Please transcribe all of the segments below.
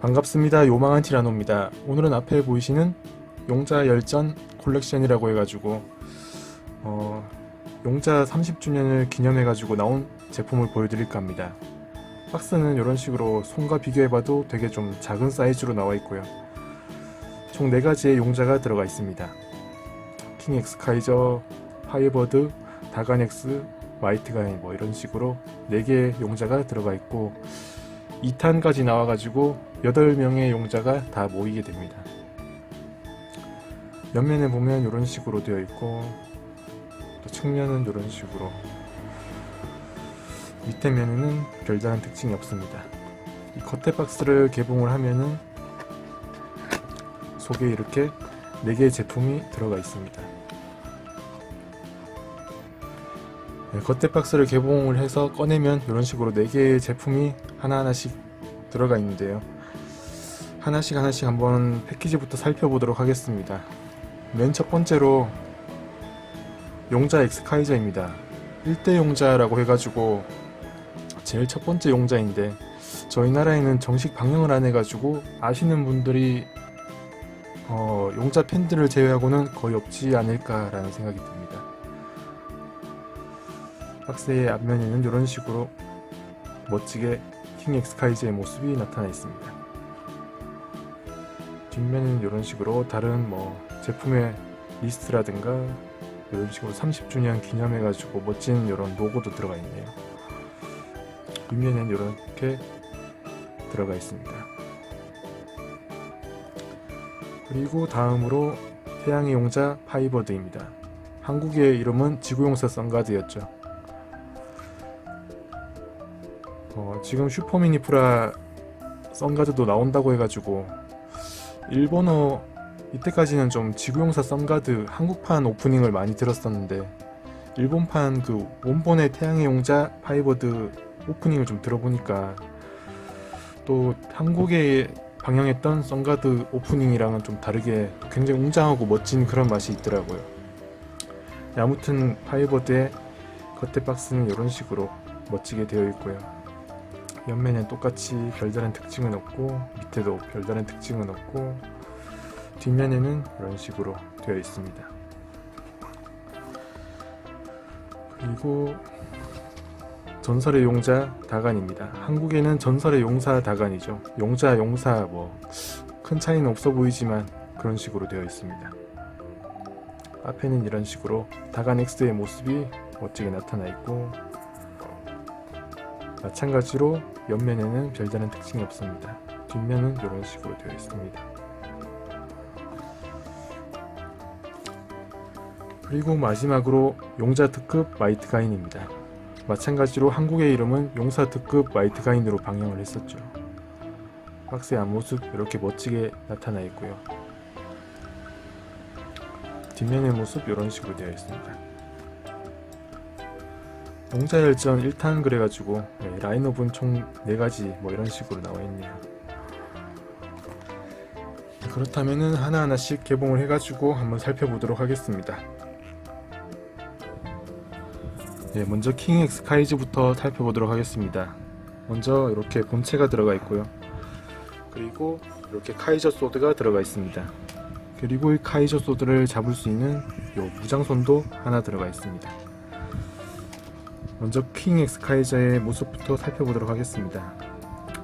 반갑습니다. 요망한 티라노입니다. 오늘은 앞에 보이시는 용자 열전 콜렉션이라고 해가지고 어, 용자 30주년을 기념해가지고 나온 제품을 보여드릴까 합니다. 박스는 이런 식으로 손과 비교해봐도 되게 좀 작은 사이즈로 나와 있고요. 총 4가지의 용자가 들어가 있습니다. 킹 엑스카이저, 파이버드, 다가넥스, 마이트가인 뭐 이런 식으로 4개의 용자가 들어가 있고 2탄까지 나와가지고 8명의 용자가 다 모이게 됩니다. 옆면에 보면 이런 식으로 되어 있고 또 측면은 이런 식으로 밑에 면에는 별다른 특징이 없습니다. 이 겉에 박스를 개봉을 하면은 속에 이렇게 4개의 제품이 들어가 있습니다. 겉에 박스를 개봉을 해서 꺼내면 이런 식으로 4개의 제품이 하나하나씩 들어가 있는데요. 하나씩 하나씩 한번 패키지부터 살펴보도록 하겠습니다. 맨 첫 번째로 용자 엑스카이저입니다. 1대 용자라고 해가지고 제일 첫 번째 용자인데 저희 나라에는 정식 방영을 안 해가지고 아시는 분들이 어, 용자 팬들을 제외하고는 거의 없지 않을까라는 생각이 듭니다. 박스의 앞면에는 이런 식으로 멋지게 킹 엑스카이즈의 모습이 나타나 있습니다. 뒷면은 이런 식으로 다른 뭐 제품의 리스트라든가 이런 식으로 30주년 기념해가지고 멋진 이런 로고도 들어가 있네요. 뒷면에는 이렇게 들어가 있습니다. 그리고 다음으로 태양의 용자 파이버드입니다. 한국의 이름은 지구용사 선가드였죠. 어, 지금 슈퍼미니프라 썬가드도 나온다고 해가지고 일본어 이때까지는 좀 지구용사 썬가드 한국판 오프닝을 많이 들었었는데 일본판 그 원본의 태양의 용자 파이버드 오프닝을 좀 들어보니까 또 한국에 방영했던 썬가드 오프닝이랑은 좀 다르게 굉장히 웅장하고 멋진 그런 맛이 있더라고요. 네, 아무튼 파이버드의 겉에 박스는 이런 식으로 멋지게 되어 있고요. 옆면엔 똑같이 별다른 특징은 없고 밑에도 별다른 특징은 없고 뒷면에는 이런 식으로 되어 있습니다. 그리고 전설의 용자 다간입니다. 한국에는 전설의 용사 다간이죠. 용자 용사 뭐 큰 차이는 없어 보이지만 그런 식으로 되어 있습니다. 앞에는 이런 식으로 다간 X의 모습이 멋지게 나타나 있고 마찬가지로 옆면에는 별다른 특징이 없습니다. 뒷면은 이런 식으로 되어 있습니다. 그리고 마지막으로 용자 특급 마이트 가인입니다. 마찬가지로 한국의 이름은 용사 특급 마이트 가인으로 방영을 했었죠. 박스의 앞모습 이렇게 멋지게 나타나 있고요. 뒷면의 모습 이런 식으로 되어 있습니다. 용자열전 1탄 그래가지고 네, 라인업은 총 4가지 뭐 이런 식으로 나와 있네요. 네, 그렇다면은 하나하나씩 개봉을 해가지고 한번 살펴보도록 하겠습니다. 네, 먼저 킹 엑스카이즈부터 살펴보도록 하겠습니다. 먼저 이렇게 본체가 들어가 있고요. 그리고 이렇게 카이저 소드가 들어가 있습니다. 그리고 이 카이저 소드를 잡을 수 있는 요 무장손도 하나 들어가 있습니다. 먼저 킹 엑스카이저의 모습부터 살펴보도록 하겠습니다.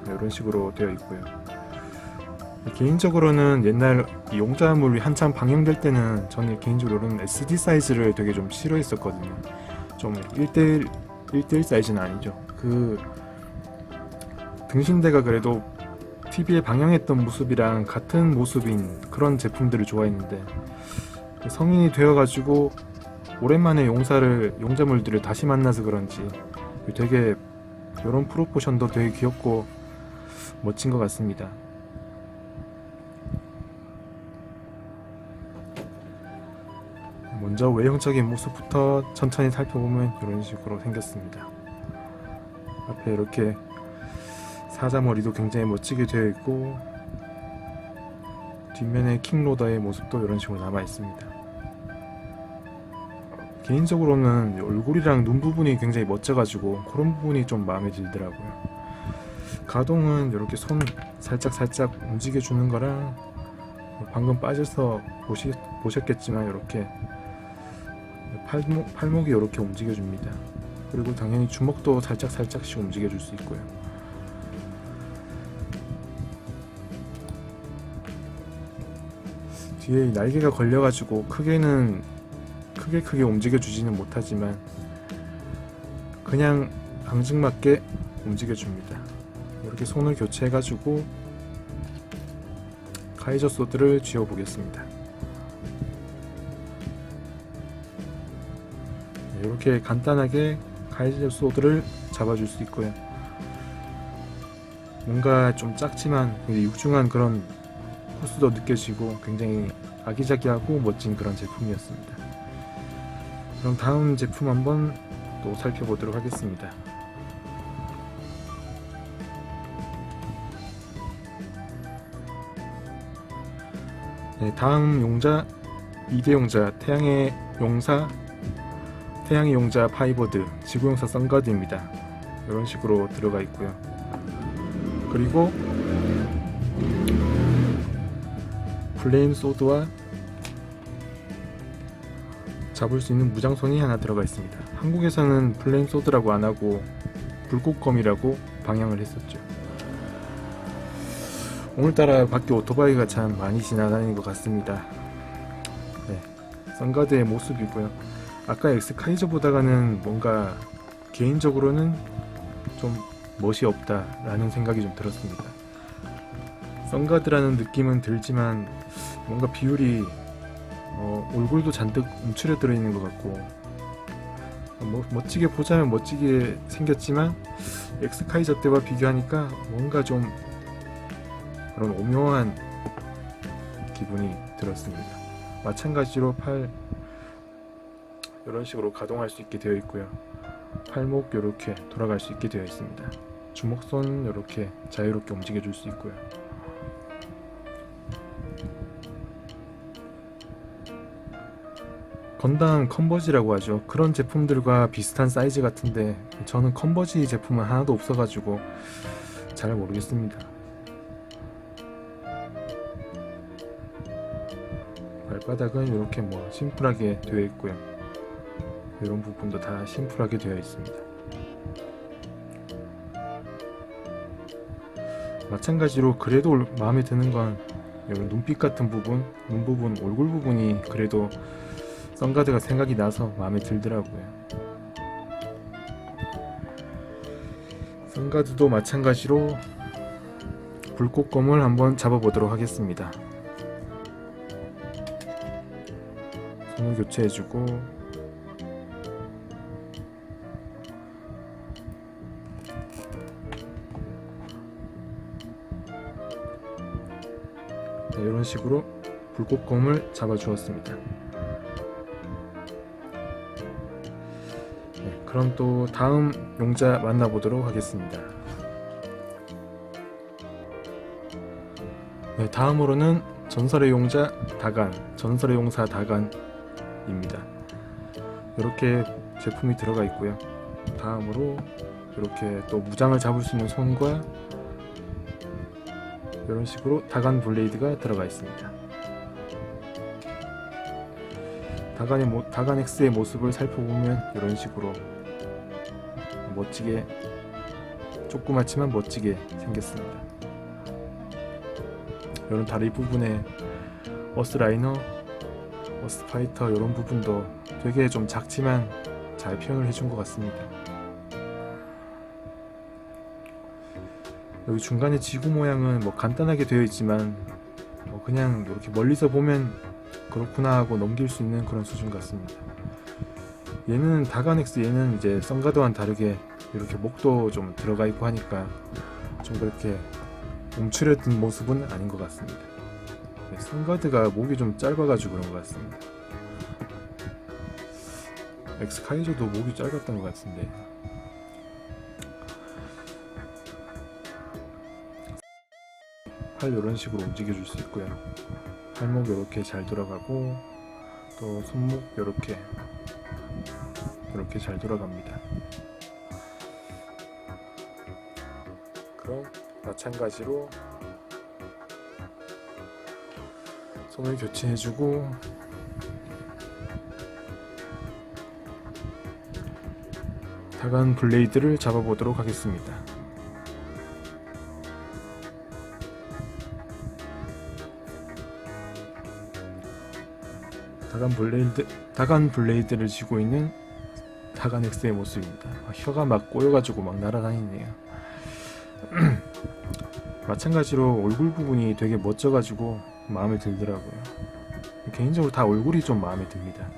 네, 이런 식으로 되어 있고요. 개인적으로는 옛날 이 용자물이 한참 방영될 때는 저는 개인적으로는 SD 사이즈를 되게 좀 싫어했었거든요. 좀 1대1, 1대1 사이즈는 아니죠. 그 등신대가 그래도 TV에 방영했던 모습이랑 같은 모습인 그런 제품들을 좋아했는데 성인이 되어가지고 오랜만에 용사를 용자물들을 다시 만나서 그런지 되게 이런 프로포션도 되게 귀엽고 멋진 것 같습니다. 먼저 외형적인 모습부터 천천히 살펴보면 이런 식으로 생겼습니다. 앞에 이렇게 사자머리도 굉장히 멋지게 되어 있고 뒷면에 킹로더의 모습도 이런 식으로 남아 있습니다. 개인적으로는 얼굴이랑 눈 부분이 굉장히 멋져가지고 그런 부분이 좀 마음에 들더라고요. 가동은 이렇게 손 살짝 살짝 움직여 주는 거랑 방금 빠져서 보시, 보셨겠지만 이렇게 팔목, 팔목이 이렇게 움직여 줍니다. 그리고 당연히 주먹도 살짝 살짝씩 움직여 줄 수 있고요. 뒤에 이 날개가 걸려가지고 크게는 크게 크게 움직여 주지는 못하지만 그냥 앙증맞게 움직여 줍니다. 이렇게 손을 교체해 가지고 카이저 소드를 쥐어 보겠습니다. 이렇게 간단하게 카이저 소드를 잡아줄 수 있고요. 뭔가 좀 작지만 육중한 그런 코스도 느껴지고 굉장히 아기자기하고 멋진 그런 제품이었습니다. 그럼 다음 제품 한번 또 살펴보도록 하겠습니다. 네, 다음 용자 2대 용자 태양의 용사 태양의 용자 파이버드 지구용사 선가드입니다. 이런 식으로 들어가 있고요. 그리고 플레임 소드와 잡을 수 있는 무장손이 하나 들어가 있습니다. 한국에서는 플레임 소드라고 안 하고 불꽃검이라고 방향을 했었죠. 오늘따라 밖에 오토바이가 참 많이 지나다니는 것 같습니다. 네, 선가드의 모습이고요. 아까 엑스카이저 보다가는 뭔가 개인적으로는 좀 멋이 없다라는 생각이 좀 들었습니다. 선가드라는 느낌은 들지만 뭔가 비율이 어, 얼굴도 잔뜩 움츠려 들어 있는 것 같고 뭐, 멋지게 보자면 멋지게 생겼지만 엑스카이저 때와 비교하니까 뭔가 좀 그런 오묘한 기분이 들었습니다. 마찬가지로 팔 이런 식으로 가동할 수 있게 되어 있고요. 팔목 이렇게 돌아갈 수 있게 되어 있습니다. 주먹손 이렇게 자유롭게 움직여 줄 수 있고요. 건담 컨버지라고 하죠. 그런 제품들과 비슷한 사이즈 같은데 저는 컨버지 제품은 하나도 없어가지고 잘 모르겠습니다. 발바닥은 이렇게 뭐 심플하게 되어 있고요. 이런 부분도 다 심플하게 되어 있습니다. 마찬가지로 그래도 올- 마음에 드는 건 이런 눈빛 같은 부분, 눈 부분, 얼굴 부분이 그래도 선가드가 생각이 나서 마음에 들더라고요. 선가드도 마찬가지로 불꽃검을 한번 잡아보도록 하겠습니다. 손을 교체해주고 네, 이런 식으로 불꽃검을 잡아주었습니다. 그럼 또 다음 용자 만나보도록 하겠습니다. 네, 다음으로는 전설의 용자 다간, 전설의 용사 다간입니다. 이렇게 제품이 들어가 있고요. 다음으로 이렇게 또 무장을 잡을 수 있는 손과 이런 식으로 다간 블레이드가 들어가 있습니다. 다간의 모, 다간 X의 모습을 살펴보면 이런 식으로 멋지게 조그맣지만 멋지게 생겼습니다. 이런 다리 부분에 어스 라이너, 어스 파이터 이런 부분도 되게 좀 작지만 잘 표현을 해준 것 같습니다. 여기 중간에 지구 모양은 뭐 간단하게 되어 있지만 뭐 그냥 이렇게 멀리서 보면 그렇구나 하고 넘길 수 있는 그런 수준 같습니다. 얘는 다가넥스 얘는 이제 썬가드와는 다르게 이렇게 목도 좀 들어가 있고 하니까 좀 그렇게 움츠려든 모습은 아닌 것 같습니다. 네, 썬가드가 목이 좀 짧아가지고 그런 것 같습니다. 엑스카이저도 목이 짧았던 것 같은데 팔 이런 식으로 움직여 줄 수 있고요. 팔목 이렇게 잘 돌아가고 또 손목 이렇게 이렇게 잘 돌아갑니다. 그럼 마찬가지로 손을 교체해주고 다간 블레이드를 잡아보도록 하겠습니다. 다간 블레이드 다간 블레이드를 쥐고 있는 X의 모습입니다. 아, 혀가 막 꼬여가지고 막 날아다니네요. 마찬가지로 얼굴 부분이 되게 멋져가지고 마음에 들더라고요. 개인적으로 다 얼굴이 좀 마음에 듭니다.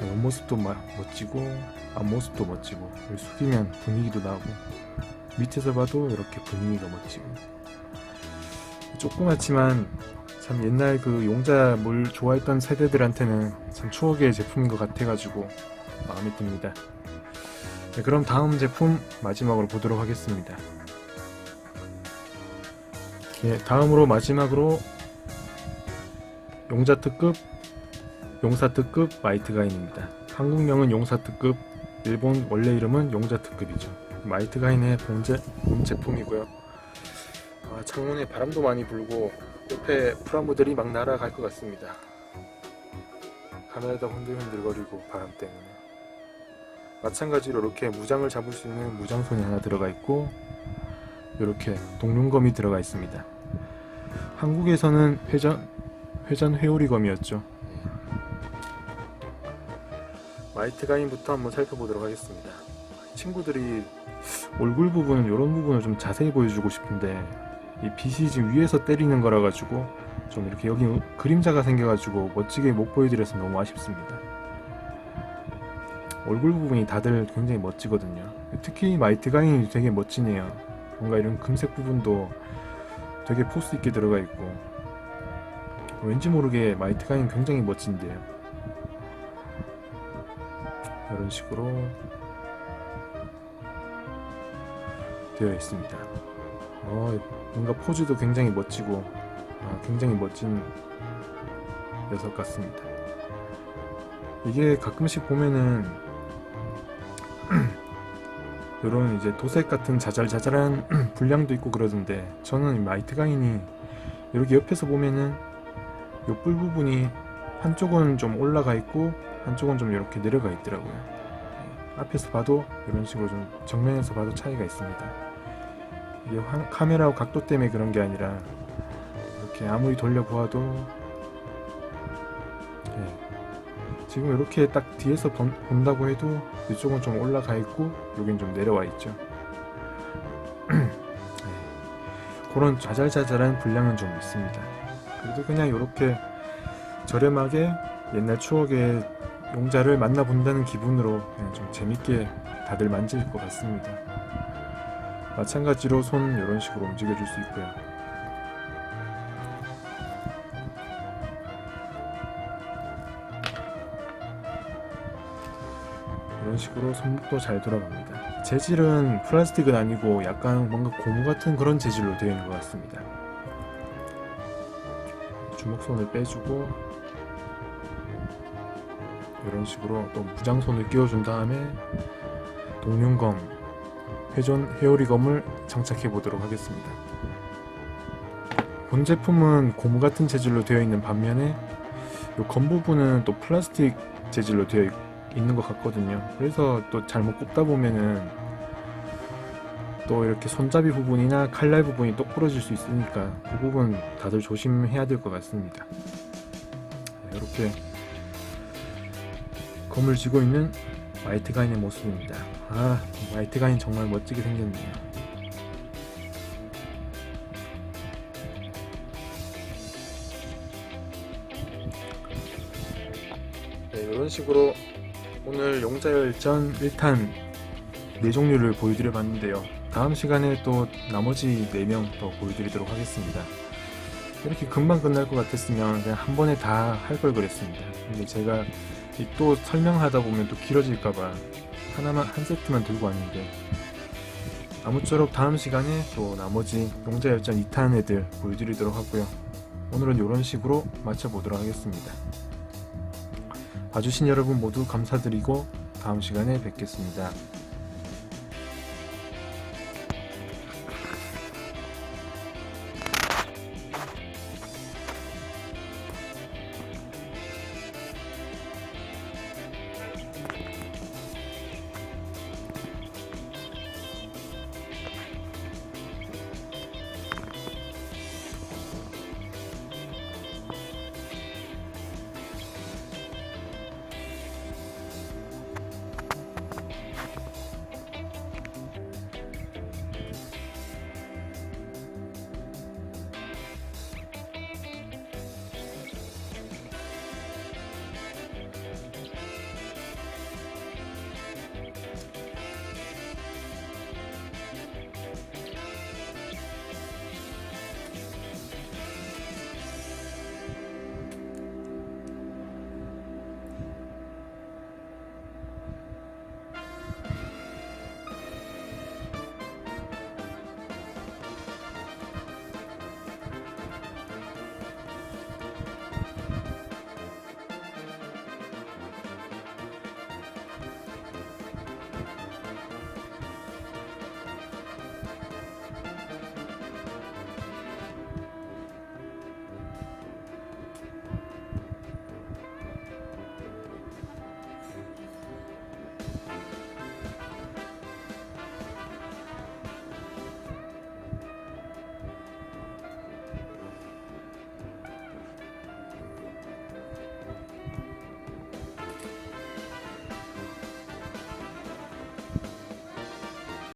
옆모습도 마- 멋지고 앞모습도 멋지고 숙이면 분위기도 나고 밑에서 봐도 이렇게 분위기가 멋지고 조그맣지만 참 옛날 그 용자 물 좋아했던 세대들한테는 참 추억의 제품인 것 같아가지고 마음에 듭니다. 네, 그럼 다음 제품 마지막으로 보도록 하겠습니다. 예, 다음으로 마지막으로 용자 특급, 용사 특급 마이트 가인입니다. 한국명은 용사 특급, 일본 원래 이름은 용자 특급이죠. 마이트 가인의 본제, 본 제품이고요. 아, 창문에 바람도 많이 불고 옆에 프라모델이 막 날아갈 것 같습니다. 카메라도 흔들흔들거리고 바람 때문에. 마찬가지로 이렇게 무장을 잡을 수 있는 무장손이 하나 들어가 있고 이렇게 동룡검이 들어가 있습니다. 한국에서는 회전 회전 회오리검이었죠. 마이트 가인부터 한번 살펴보도록 하겠습니다. 친구들이 얼굴 부분은 이런 부분을 좀 자세히 보여주고 싶은데 이 빛이 지금 위에서 때리는 거라 가지고 좀 이렇게 여기 그림자가 생겨가지고 멋지게 못 보여드려서 너무 아쉽습니다. 얼굴 부분이 다들 굉장히 멋지거든요. 특히 마이트 가인이 되게 멋지네요. 뭔가 이런 금색 부분도 되게 포스 있게 들어가 있고 왠지 모르게 마이트 가인 굉장히 멋진데요. 이런 식으로 되어 있습니다. 어, 뭔가 포즈도 굉장히 멋지고 아, 굉장히 멋진 녀석 같습니다. 이게 가끔씩 보면은 이런 이제 도색 같은 자잘자잘한 분량도 있고 그러던데 저는 이 마이트 가인이 이렇게 옆에서 보면은 요뿔 부분이 한쪽은 좀 올라가 있고 한쪽은 좀 이렇게 내려가 있더라고요. 예, 앞에서 봐도 이런 식으로 좀 정면에서 봐도 차이가 있습니다. 이게 화- 카메라 각도 때문에 그런 게 아니라 이렇게 아무리 돌려 보아도 지금 이렇게 딱 뒤에서 본, 본다고 해도 이쪽은 좀 올라가 있고 여긴 좀 내려와 있죠. 예, 그런 자잘자잘한 분량은 좀 있습니다. 그래도 그냥 이렇게 저렴하게 옛날 추억의 용자를 만나본다는 기분으로 그냥 좀 재밌게 다들 만질 것 같습니다. 마찬가지로 손 이런 식으로 움직여줄 수 있고요. 식으로 손목도 잘 돌아갑니다. 재질은 플라스틱은 아니고 약간 뭔가 고무 같은 그런 재질로 되어 있는 것 같습니다. 주먹손을 빼주고 이런 식으로 또 무장손을 끼워준 다음에 동룡검 회전 회오리검을 장착해 보도록 하겠습니다. 본 제품은 고무 같은 재질로 되어 있는 반면에 이검 부분은 또 플라스틱 재질로 되어 있, 있는 것 같거든요. 그래서 또 잘못 꼽다 보면은 또 이렇게 손잡이 부분이나 칼날 부분이 똑 부러질 수 있으니까 그 부분 다들 조심해야 될 것 같습니다. 네, 이렇게 검을 쥐고 있는 마이트 가인의 모습입니다. 아, 마이트 가인 정말 멋지게 생겼네요. 네, 이런 식으로 오늘 용자열전 1탄 4종류를 보여드려 봤는데요. 다음 시간에 또 나머지 4명 더 보여드리도록 하겠습니다. 이렇게 금방 끝날 것 같았으면 그냥 한 번에 다 할 걸 그랬습니다. 근데 제가 이또 설명하다 보면 또 길어질까봐 하나만 한 세트만 들고 왔는데 아무쪼록 다음 시간에 또 나머지 용자열전 2탄 애들 보여드리도록 하고요. 오늘은 이런 식으로 마쳐보도록 하겠습니다. 봐주신 여러분 모두 감사드리고 다음 시간에 뵙겠습니다.